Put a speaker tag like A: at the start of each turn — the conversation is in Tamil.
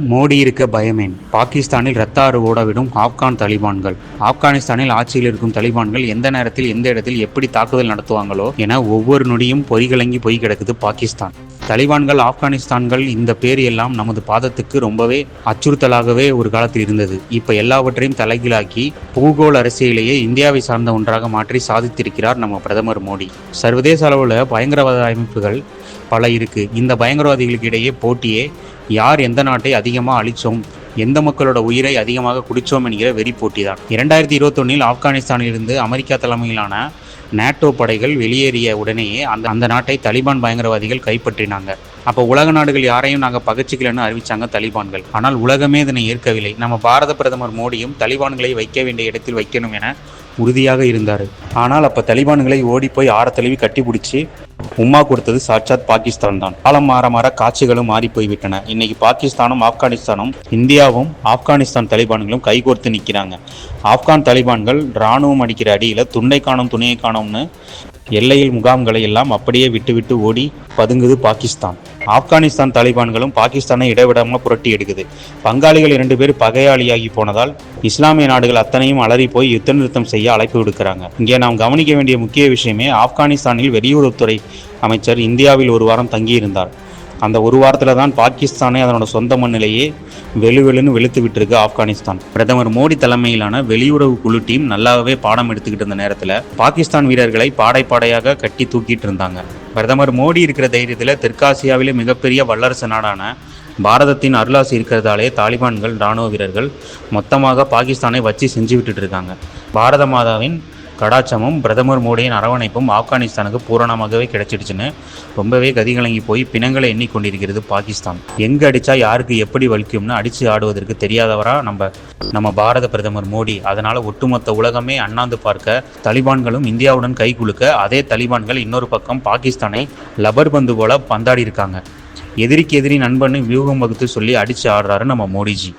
A: மோடி இருக்க பயமேன். பாகிஸ்தானில் ரத்தாறு ஓடவிடும் ஆப்கான் தலிபான்கள். ஆப்கானிஸ்தானில் ஆட்சியில் இருக்கும் தலிபான்கள் எந்த நேரத்தில் எந்த இடத்தில் எப்படி தாக்குதல் நடத்துவாங்களோ என ஒவ்வொரு நொடியும் பொறிகலங்கி போய் கிடக்குது பாகிஸ்தான். தலிபான்கள் ஆப்கானிஸ்தான்கள் இந்த பேர் எல்லாம் நமது பாதத்துக்கு ரொம்பவே அச்சுறுத்தலாகவே ஒரு காலத்தில் இருந்தது. இப்ப எல்லாவற்றையும் தலைகீழாக்கி பூகோள் அரசியலையே இந்தியாவை சார்ந்த ஒன்றாக மாற்றி சாதித்திருக்கிறார் நம்ம பிரதமர் மோடி. சர்வதேச அளவில் பயங்கரவாத அமைப்புகள் பல இருக்குது இந்த பயங்கரவாதிகளுக்கு இடையே போட்டியே யார் எந்த நாட்டை அதிகமாக அழிச்சோம் எந்த மக்களோட உயிரை அதிகமாக குடிச்சோம் என்கிற வெறி போட்டி தான் இரண்டாயிரத்தி இருபத்தொன்னில் ஆப்கானிஸ்தானிலிருந்து அமெரிக்கா தலைமையிலான நேட்டோ படைகள் வெளியேறிய உடனேயே அந்த அந்த நாட்டை தலிபான் பயங்கரவாதிகள் கைப்பற்றினாங்க. அப்போ உலக நாடுகள் யாரையும் நாங்கள் பகச்சிக்கலன்னு அறிவிச்சாங்க தலிபான்கள். ஆனால் உலகமே இதனை ஏற்கவில்லை. நம்ம பாரத பிரதமர் மோடியும் தலிபான்களை வைக்க வேண்டிய இடத்தில் வைக்கணும் என உறுதியாக இருந்தார். ஆனால் அப்போ தலிபான்களை ஓடி போய் ஆற தழுவி கட்டிப்பிடிச்சி உம்மா கொடுத்தது சாட்சாத் பாகிஸ்தான் தான் காலம் மாற மாற காட்சிகளும் மாறி போய்விட்டன. இன்னைக்கு பாகிஸ்தானும் ஆப்கானிஸ்தானும் இந்தியாவும் ஆப்கானிஸ்தான் தலிபான்களும் கைகோர்த்து நிற்கிறாங்க. ஆப்கான் தலிபான்கள் ராணுவம் அடிக்கிற அடியில் துண்டை காணும் துணையை காணும்னு எல்லையில் முகாம்களை எல்லாம் அப்படியே விட்டுவிட்டு ஓடி பதுங்குது பாகிஸ்தான். ஆப்கானிஸ்தான் தாலிபான்களும் பாகிஸ்தானை இடைவிடாமல் புரட்டி எடுக்குது. பங்காளிகள் இரண்டு பேர் பகையாளியாகி போனதால் இஸ்லாமிய நாடுகள் அத்தனையும் அலறி போய் யுத்த நிறுத்தம் செய்ய அழைப்பு விடுக்கிறாங்க. இங்கே நாம் கவனிக்க வேண்டிய முக்கிய விஷயமே ஆப்கானிஸ்தானில் வெளியுறவுத்துறை அமைச்சர் இந்தியாவில் ஒரு வாரம் தங்கியிருந்தார். அந்த ஒரு வாரத்தில் தான் பாகிஸ்தானை அதனோட சொந்த மண்ணிலேயே வெளுவெளுன்னு வெளுத்து விட்டுருக்கு ஆப்கானிஸ்தான். பிரதமர் மோடி தலைமையிலான வெளியுறவு குழு டீம் நல்லாவே பாடம் எடுத்துக்கிட்டு இருந்த நேரத்தில் பாகிஸ்தான் வீரர்களை பாடை பாடையாக கட்டி தூக்கிட்டு இருந்தாங்க. பிரதமர் மோடி இருக்கிற தைரியத்தில் தெற்காசியாவிலே மிகப்பெரிய வல்லரசு நாடான பாரதத்தின் அருளாசி இருக்கிறதாலே தாலிபான்கள் இராணுவ வீரர்கள் மொத்தமாக பாகிஸ்தானை வச்சு செஞ்சு விட்டுட்டு இருக்காங்க. பாரத மாதாவின் கடாச்சமும் பிரதமர் மோடியின் அரவணைப்பும் ஆப்கானிஸ்தானுக்கு பூரணமாகவே கிடைச்சிடுச்சுன்னு ரொம்பவே கதிகலங்கி போய் பிணங்களை எண்ணிக்கொண்டிருக்கிறது பாகிஸ்தான். எங்கே அடித்தா யாருக்கு எப்படி வலிக்கும்னு அடித்து ஆடுவதற்கு தெரியாதவரா நம்ம நம்ம பாரத பிரதமர் மோடி. அதனால் ஒட்டுமொத்த உலகமே அண்ணாந்து பார்க்க தலிபான்களும் இந்தியாவுடன் கை குலுக்க அதே தலிபான்கள் இன்னொரு பக்கம் பாகிஸ்தானை லபர் பந்து போல பந்தாடி இருக்காங்க எதிரிக்கு எதிரி நண்பன்னு வியூகம் வகுத்து சொல்லி அடித்து ஆடுறாரு நம்ம மோடிஜி.